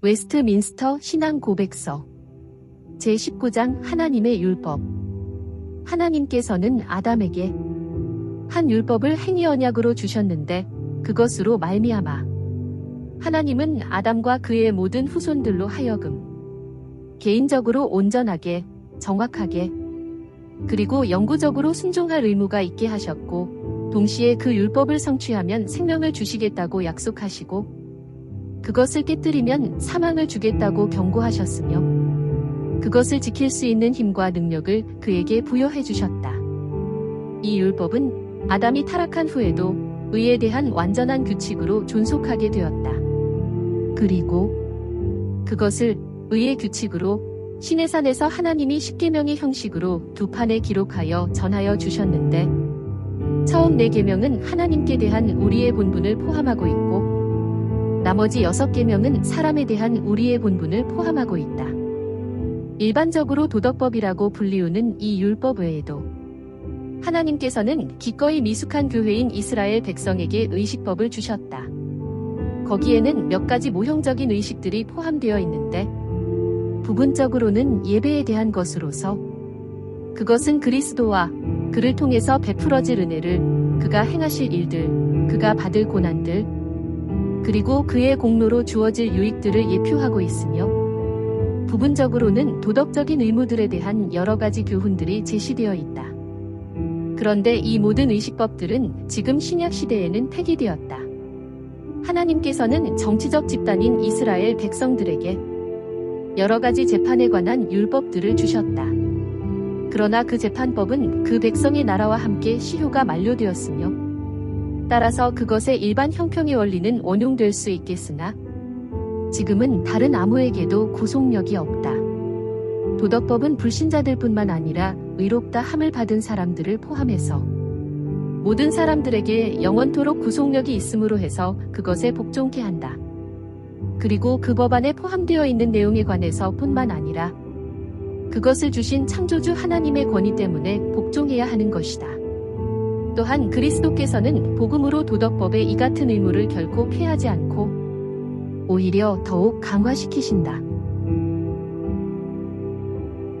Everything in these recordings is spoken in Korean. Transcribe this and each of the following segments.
웨스트민스터 신앙 고백서. 제19장 하나님의 율법. 하나님께서는 아담에게 한 율법을 행위 언약으로 주셨는데 그것으로 말미암아 하나님은 아담과 그의 모든 후손들로 하여금 개인적으로 온전하게 정확하게 그리고 영구적으로 순종할 의무가 있게 하셨고 동시에 그 율법을 성취하면 생명을 주시겠다고 약속하시고 그것을 깨뜨리면 사망을 주겠다고 경고하셨으며 그것을 지킬 수 있는 힘과 능력을 그에게 부여해 주셨다. 이 율법은 아담이 타락한 후에도 의에 대한 완전한 규칙으로 존속하게 되었다. 그리고 그것을 의의 규칙으로 신의 산에서 하나님이 십계명의 형식으로 두 판에 기록하여 전하여 주셨는데 처음 네 계명은 하나님께 대한 우리의 본분을 포함하고 있고 나머지 여섯 계명은 사람에 대한 우리의 본분을 포함하고 있다. 일반적으로 도덕법이라고 불리우는 이 율법 외에도 하나님께서는 기꺼이 미숙한 교회인 이스라엘 백성에게 의식법을 주셨다. 거기에는 몇 가지 모형적인 의식들이 포함되어 있는데 부분적으로는 예배에 대한 것으로서 그것은 그리스도와 그를 통해서 베풀어질 은혜를 그가 행하실 일들, 그가 받을 고난들, 그리고 그의 공로로 주어질 유익들을 예표하고 있으며 부분적으로는 도덕적인 의무들에 대한 여러 가지 교훈들이 제시되어 있다. 그런데 이 모든 의식법들은 지금 신약 시대에는 폐기되었다. 하나님께서는 정치적 집단인 이스라엘 백성들에게 여러 가지 재판에 관한 율법들을 주셨다. 그러나 그 재판법은 그 백성의 나라와 함께 시효가 만료되었으며 따라서 그것의 일반 형평의 원리는 원용될 수 있겠으나 지금은 다른 아무에게도 구속력이 없다. 도덕법은 불신자들 뿐만 아니라 의롭다 함을 받은 사람들을 포함해서 모든 사람들에게 영원토록 구속력이 있으므로 해서 그것에 복종케 한다. 그리고 그 법안에 포함되어 있는 내용에 관해서 뿐만 아니라 그것을 주신 창조주 하나님의 권위 때문에 복종해야 하는 것이다. 또한 그리스도께서는 복음으로 도덕법의 이 같은 의무를 결코 피하지 않고 오히려 더욱 강화시키신다.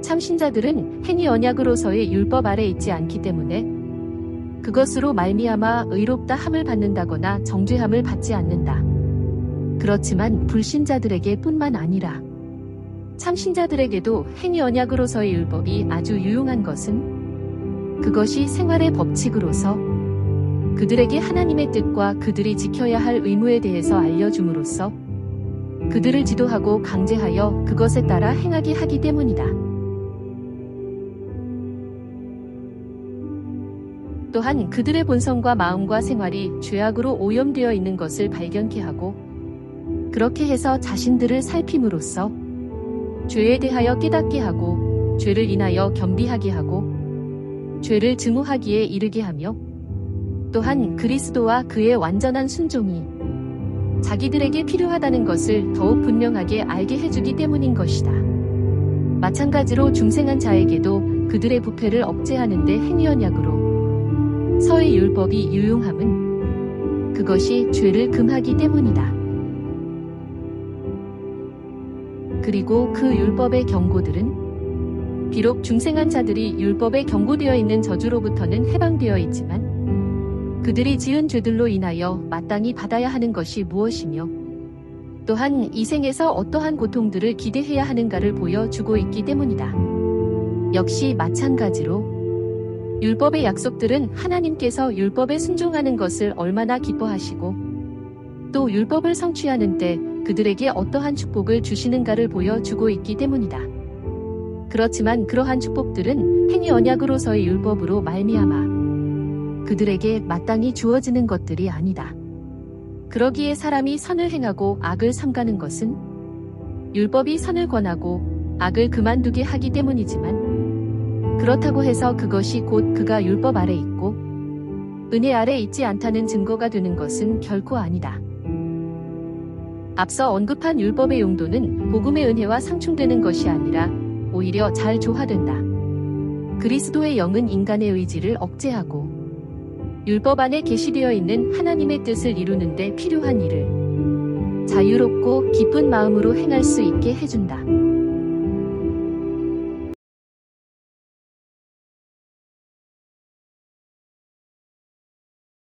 참신자들은 행위 언약으로서의 율법 아래 있지 않기 때문에 그것으로 말미암아 의롭다 함을 받는다거나 정죄함을 받지 않는다. 그렇지만 불신자들에게 뿐만 아니라 참신자들에게도 행위 언약으로서의 율법이 아주 유용한 것은 그것이 생활의 법칙으로서 그들에게 하나님의 뜻과 그들이 지켜야 할 의무에 대해서 알려줌으로써 그들을 지도하고 강제하여 그것에 따라 행하게 하기 때문이다. 또한 그들의 본성과 마음과 생활이 죄악으로 오염되어 있는 것을 발견케 하고 그렇게 해서 자신들을 살핌으로써 죄에 대하여 깨닫게 하고 죄를 인하여 겸비하게 하고 죄를 증오하기에 이르게 하며 또한 그리스도와 그의 완전한 순종이 자기들에게 필요하다는 것을 더욱 분명하게 알게 해주기 때문인 것이다. 마찬가지로 중생한 자에게도 그들의 부패를 억제하는 데 행위언약으로 서의 율법이 유용함은 그것이 죄를 금하기 때문이다. 그리고 그 율법의 경고들은 비록 중생한 자들이 율법에 경고되어 있는 저주로부터는 해방되어 있지만 그들이 지은 죄들로 인하여 마땅히 받아야 하는 것이 무엇이며 또한 이 생에서 어떠한 고통들을 기대해야 하는가를 보여주고 있기 때문이다. 역시 마찬가지로 율법의 약속들은 하나님께서 율법에 순종하는 것을 얼마나 기뻐하시고 또 율법을 성취하는 때 그들에게 어떠한 축복을 주시는가를 보여주고 있기 때문이다. 그렇지만 그러한 축복들은 행위 언약으로서의 율법으로 말미암아 그들에게 마땅히 주어지는 것들이 아니다. 그러기에 사람이 선을 행하고 악을 삼가는 것은 율법이 선을 권하고 악을 그만두게 하기 때문이지만 그렇다고 해서 그것이 곧 그가 율법 아래 있고 은혜 아래 있지 않다는 증거가 되는 것은 결코 아니다. 앞서 언급한 율법의 용도는 복음의 은혜와 상충되는 것이 아니라 오히려 잘 조화된다. 그리스도의 영은 인간의 의지를 억제하고 율법 안에 계시되어 있는 하나님의 뜻을 이루는데 필요한 일을 자유롭고 기쁜 마음으로 행할 수 있게 해준다.